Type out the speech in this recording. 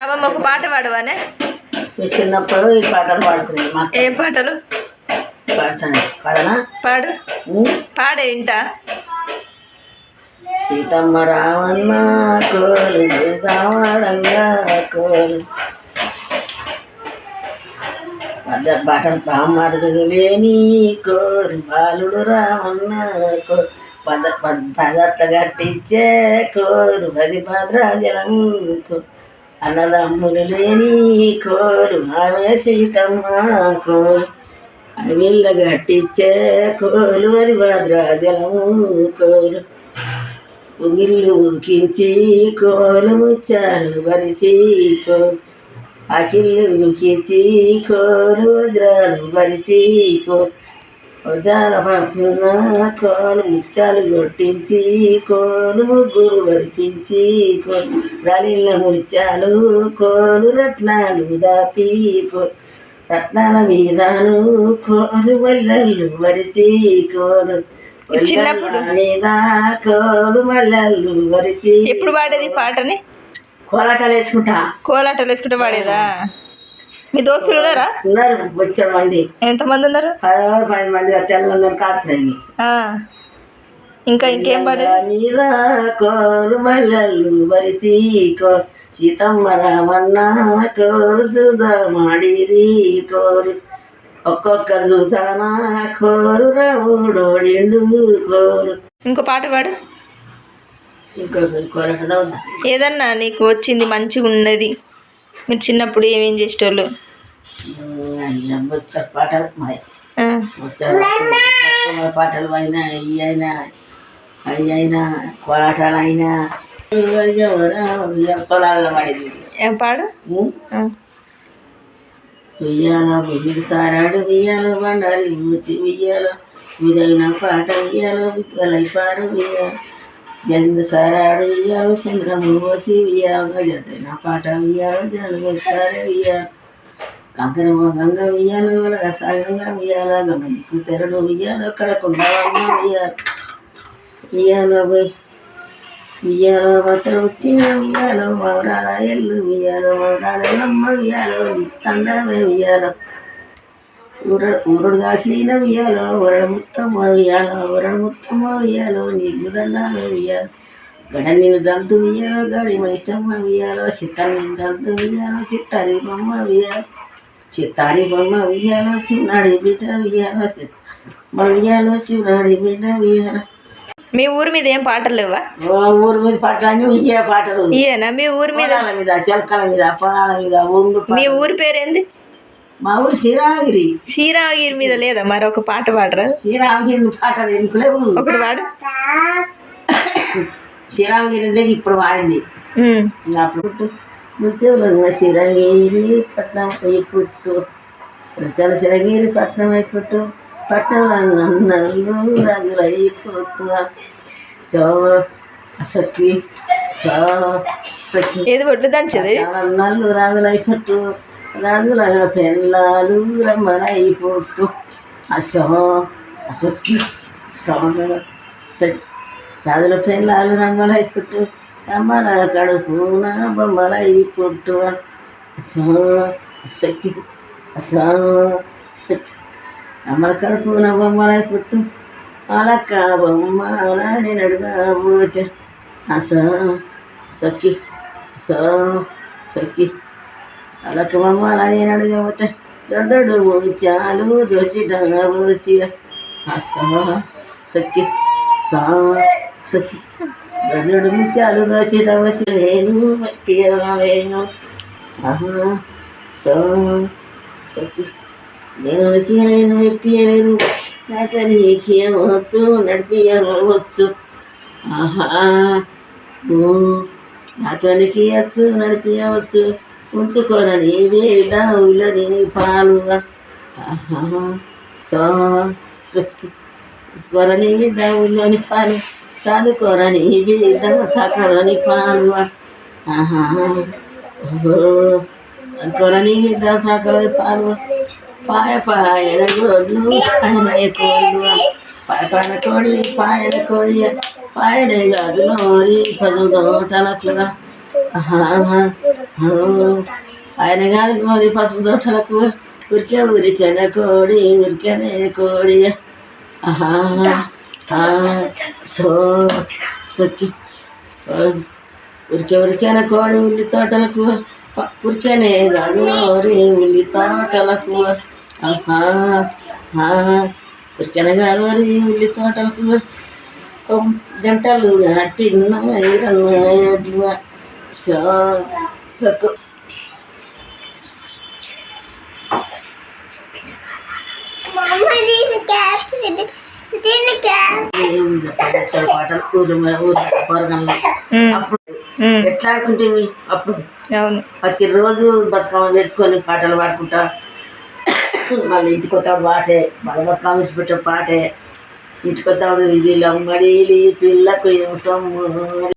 అమ్మమ్మ ఒక పాట పాడవానే? చిన్నప్పుడు ఈ పాటలు పాడుకునేది మా ఏం పాటలు? పాడతాను. పాడనా? పాడు? పాడే ఇంటా? సీతమ్మ రామన్న కోలు సావాడంగా కోలు పద బటన్ బామ్మరుదులు లేని కోరు బాలుడు రామన్న కోరు. పద పద పదట్ల గట్టిచ్చే కోరు పది భద్రాజలం అన్నదమ్ములు లేని కోరు ఆమె సీతమ్మ కోరు. అడవిళ్ళ గట్టిచ్చే కోలు అది భద్రాజలము కోరు. ఉంగిళ్ళు ఊకించి కోలు ముచ్చారు బరిసి కోలు అకిళ్ళు ఊకించి కోలు వజ్రాలు బరిసి కోలు కోలు ముచ్చాలు కొట్టించి కోలు ముగ్గురు వరిపించి కోలు ముత్యాలు కోలు రత్నాలు దాపి రత్నాల మీదను కోలు వల్లళ్ళు వరిసి కోలు చిన్నప్పుడు? మీద కోలు మల్లళ్ళు వరిసి. ఎప్పుడు పాడేది పాటని? కోలాటాలు వేసుకుంటా. కోలాటలు వేసుకుంటే పాడేదా? మీ దోస్తులు ఉన్నారా? ఉన్నారు వచ్చాడు మంది. ఎంతమంది ఉన్నారు? పన్నెండు మంది తెల్లందరూ ఆ. ఇంకా ఇంకేం పాడేది మల్లళ్ళు వరిసి కో సీతమ్మ రామన్న కోరు చూద్దామాడిరి కోరు. ఒక్కొక్క చూసానా కోరు రాముడోడిండు కోరు. ఇంకో పాట పాడు. ఉందా? ఏదన్నా నీకు వచ్చింది మంచిగా ఉన్నది మీరు చిన్నప్పుడు ఏమేం చేసేటోళ్ళు? పాటలు పాటలు అయినా ఇవి అయినా అవి అయినా కోలాటాలు అయినా. పొలాల్లో పడేది ఏం పాడు. ఉయ్యాల భూమికి సారాడు ఉయ్యాల బండారి మూసి ఉయ్యాల విధైన పాట ఉయ్యాల పాడు ఉయ్యాల జందు సారాడు ఉయ్యాల చంద్రము పోసి ఉయ్యాల జతైన పాట ఉయ్యాల జనులు వేస్తారే ఉయ్యాల కంకర గంగ ఉయ్యాల వలగ సాగంగా ఉయ్యాల గంగ దిక్కు శరణు ఉయ్యాల అక్కడ కుండవమ్మ ఉయ్యాల ఉయ్యాల పోయి ఉయ్యాల మాత్రం ఉట్టిన ఉయ్యాల మౌరాల ఎల్లు ఉయ్యాల మౌరాల ఎల్లమ్మ ఉయ్యాల తండమే ఉయ్యాల ఊర ఊరుడు కాసిన ఉయ్యాల ఉరడు ముత్తమ్మ ఉయ్యాల ఉరడు ముత్తమ్మ ఉయ్యాల నీకు దండాలే ఉయ్యాల గడ నేను దంతు ఉయ్యాల గడి మైసమ్మ ఉయ్యాల చిత్తాన్ని దంతు ఉయ్యాల చిత్తారి బొమ్మ ఉయ్యాల చిత్తారి బొమ్మ ఉయ్యాల శివనాడి బిడ్డ ఉయ్యాల చిత్త ఉయ్యాల శివనాడి బిడ్డ ఉయ్యాల మీ ఊరి మీద ఏం పాటలు లేవా? ఊరి మీద పాటలు అన్నీ ఇయ్యే పాటలు. ఇయేనా మీ ఊరి మీద? మీద చెలకల మీద పొలాల మీద ఒంగు మీ ఊరి పేరేంది? మా ఊరు శ్రీరామగిరి. శ్రీరామగిరి మీద లేదా? మరి ఒక పాట పాడరా? శ్రీరామగిరి పాటలు ఎందుకు లేవు ఒకటి పాడు. శ్రీరామగిరి దగ్గర ఇప్పుడు వాడింది అప్పుడు ముత్యంగా శ్రీరంగిరి పట్నం పోయి పుట్టు. ప్రజల శ్రీరంగిరి పట్నం అయి పుట్టు. పట్టణంలో నన్ను రాజులై పుట్టు సో సఖి. ఏది ఒడ్లు దంచది? నల్లు రాజులై పుట్టు. రాజుల పెళ్ళాలు రమ్మలై పుట్టు అసో అసొక్కి సోమల రాజుల పెళ్ళాలు రమ్మలై పుట్టు అమ్మల కడుపున బొమ్మలై పుట్టు అసో అసొక్కి అసో సఖి అమ్మల కడుపున బొమ్మలై పుట్టు అలక్క బొమ్మ నేను అడుగబోతే అసో సఖి సో సఖి అలక బొమ్మల నేను అడగబోతే దొడ్డడు చాలు దోసి డోసి సఖి సా సఖి దొడ్డడు చాలు దోసి డోసి లేను లేను. ఆహా సో సఖి నేను నేను ఎప్పియలేను నాతో నీకేమవచ్చు నడిపియవచ్చు ఆహా నాతో నాతోనికి నడిపించవచ్చు నడిపించవచ్చు ఉంచుకోరని వేదావులని పాలుగా ఆహా సో ఉంచుకోరని వేదావులని పాలు సాదుకోరని వేద సకరని పాలుగా ఆహా ఓహో అనుకోరని వేద సకరని పాలు పాయ పాయన గోడ్లు పాయన కోళ్ళు పాయన కోడి పాయన కోడి పాయన గదులోరి పదు తోటలట్లుగా ఆహా, ఆహా. ఆ. ఆయన కాదు మరి పసుపు తోటలకు ఉరికే ఉరికెన కోడి ఉరికెనే కోడి ఆహా, ఆ, సో సొక్కి ఆ, ఉరికే ఉరికెన కోడి ఉల్లి తోటలకు ప- ఉరికెనే కాదు మరి ఉల్లి తోటలకు ఆహా, ఆ, ఉరికెన కాదు మరి ఉల్లి తోటలకు ఓం గంటలు నాటిన ఎడమ సో ఉమ్, ఎట్లా ఆడుకుంటేవి అప్పుడు? అవును. ప్రతిరోజు బతుకమ్మ వేసుకొని పాటలు పాడుకుంటా. మళ్ళీ ఇంటికి వస్తాడు పాటే మళ్ళీ బతుకమ్మ విడిచిపెట్టే పాటే. ఇంటికి వస్తాడు ఇది లమ్మడి పిల్లకు ఏం సొమ్ము.